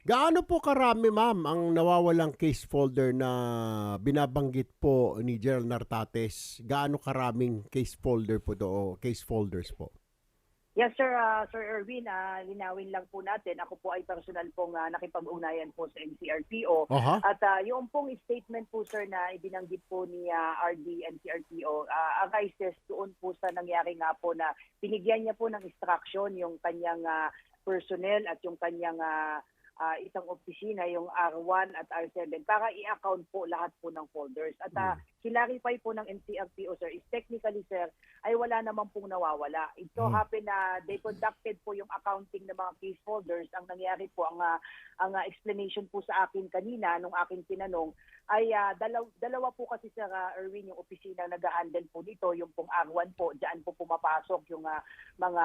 Gaano po karami ma'am ang nawawalang case folder na binabanggit po ni Gerald Nartates? Gaano karaming case folder po to o case folders po? Yes, sir. ah, sir Erwin, ah, linawin lang po natin. Ako po ay personal pong ah, nakipag-ugnayan po sa NCRPO. Aha. At ah, yung pong statement po, sir, na ibinanggit po ni ah, RD NCRPO, uh, arises doon po sa nangyari nga po na binigyan niya po ng instruction yung kanyang ah, personnel at yung kanyang ah, ah, isang opisina, yung R1 at R7, para i-account po lahat po ng folders. At uh, clarify po ng NCRPO, sir, is technically, sir, ay wala naman pong nawawala. It so Mm. happen na they conducted po yung accounting ng mga case folders. Ang nangyari po, ang, ah, ang ah, explanation po sa akin kanina, nung aking tinanong, ay ah, dalaw, dalawa po kasi sa Erwin yung opisina nag-handle po dito, yung pong R1 po, diyan po pumapasok yung ah, mga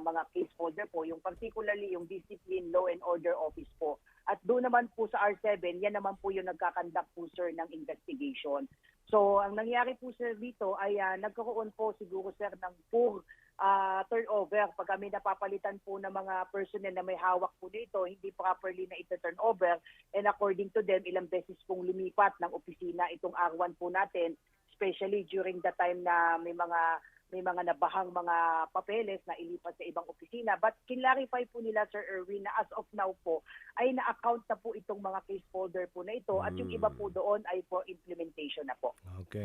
mga case folder po, yung particularly yung discipline, law and order office po. At doon naman po sa R7, yan naman po yung nagkakandak po sir ng investigation. So ang nangyari po sir dito ay ah, nagkaroon po siguro sir ng poor ah, turnover pag kami napapalitan po ng mga personnel na may hawak po dito, hindi properly na ito turnover and according to them, ilang beses pong lumipat ng opisina itong R1 po natin, especially during the time na may mga may mga nabahang mga papeles na ilipat sa ibang opisina. But kinlarify po nila, Sir Erwin, na as of now po, ay na-account na po itong mga case folder po na ito at yung iba po doon ay for implementation na po. Okay.